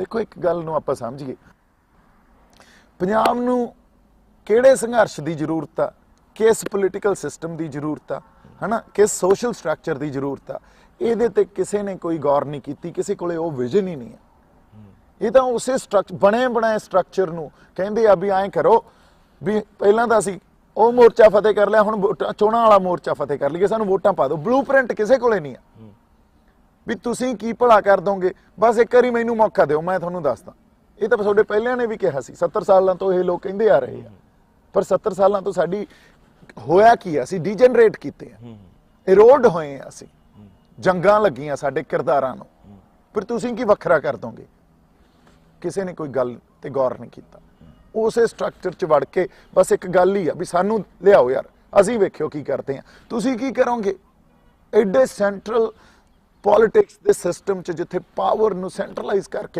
ਦੇਖੋ, ਇੱਕ ਗੱਲ ਨੂੰ ਆਪਾਂ ਸਮਝੀਏ। ਪੰਜਾਬ ਨੂੰ ਕਿਹੜੇ ਸੰਘਰਸ਼ ਦੀ ਜ਼ਰੂਰਤ ਆ? ਕਿਸ ਪੋਲੀਟੀਕਲ ਸਿਸਟਮ ਦੀ ਜ਼ਰੂਰਤ ਆ? ਹਨਾ? ਕਿਸ ਸੋਸ਼ਲ ਸਟਰਕਚਰ ਦੀ ਜ਼ਰੂਰਤ ਆ? ਇਹਦੇ ਤੇ ਕਿਸੇ ਨੇ ਕੋਈ ਗੌਰ ਨਹੀਂ ਕੀਤੀ, ਕਿਸੇ ਕੋਲੇ ਉਹ ਵਿਜ਼ਨ ਹੀ ਨਹੀਂ ਆ। ਇਹ ਤਾਂ ਉਸੇ ਸਟਰਕਚਰ ਬਣੇ ਬਣਾਏ ਸਟਰਕਚਰ ਨੂੰ ਕਹਿੰਦੇ ਆ ਵੀ ਐਂ ਕਰੋ ਵੀ ਪਹਿਲਾਂ ਤਾਂ ਅਸੀਂ ਉਹ ਮੋਰਚਾ ਫਤਿਹ ਕਰ ਲਿਆ, ਹੁਣ ਵੋਟਾਂ- ਚੋਣਾਂ ਵਾਲਾ ਮੋਰਚਾ ਫਤਿਹ ਕਰ ਲਈਏ, ਸਾਨੂੰ ਵੋਟਾਂ ਪਾ ਦਿਓ। ਬਲੂਪ੍ਰਿੰਟ ਕਿਸੇ ਕੋਲੇ ਨਹੀਂ ਆ। ਵੀ ਤੁਸੀਂ ਕੀ ਭਲਾ ਕਰ ਦੋਗੇ? ਬਸ ਇੱਕ ਵਾਰੀ ਮੈਨੂੰ ਮੌਕਾ ਦਿਓ ਮੈਂ ਤੁਹਾਨੂੰ ਦੱਸਦਾ। ਇਹ ਤਾਂ ਤੁਹਾਡੇ ਪਹਿਲਿਆਂ ਨੇ ਵੀ ਕਿਹਾ ਸੀ 70 ਸਾਲਾਂ ਤੋਂ ਇਹ ਲੋਕ ਕਹਿੰਦੇ ਆ ਰਹੇ ਆ। ਪਰ 70 ਸਾਲਾਂ ਤੋਂ ਸਾਡੀ ਹੋਇਆ ਕੀ ਆ? ਅਸੀਂ ਡੀਜਨਰੇਟ ਕੀਤੇ ਆ। ਇਰੋਡ ਹੋਏ ਆ ਅਸੀਂ। ਜੰਗਾਂ ਲੱਗੀਆਂ ਸਾਡੇ ਕਿਰਦਾਰਾਂ ਨੂੰ। ਪਰ ਤੁਸੀਂ ਕੀ ਵੱਖਰਾ ਕਰ ਦੋਗੇ? ਕਿਸੇ ਨੇ ਕੋਈ ਗੱਲ ਤੇ ਗੌਰ ਨਹੀਂ ਕੀਤਾ। ਉਸੇ ਸਟਰਕਚਰ 'ਚ ਵੜ ਕੇ ਬਸ ਇੱਕ ਗੱਲ ਹੀ ਆ ਵੀ ਸਾਨੂੰ ਲਿਆਓ ਯਾਰ ਅਸੀਂ ਵੇਖਿਓ ਕੀ ਕਰਦੇ ਆ। ਤੁਸੀਂ ਕੀ ਕਰੋਗੇ? ਐਡੇ ਸੈਂਟਰਲ ਪੋਲਿਟਿਕਸ ਦੇ ਸਿਸਟਮ 'ਚ ਜਿੱਥੇ ਪਾਵਰ ਨੂੰ ਸੈਂਟਰਲਾਈਜ਼ ਕਰਕੇ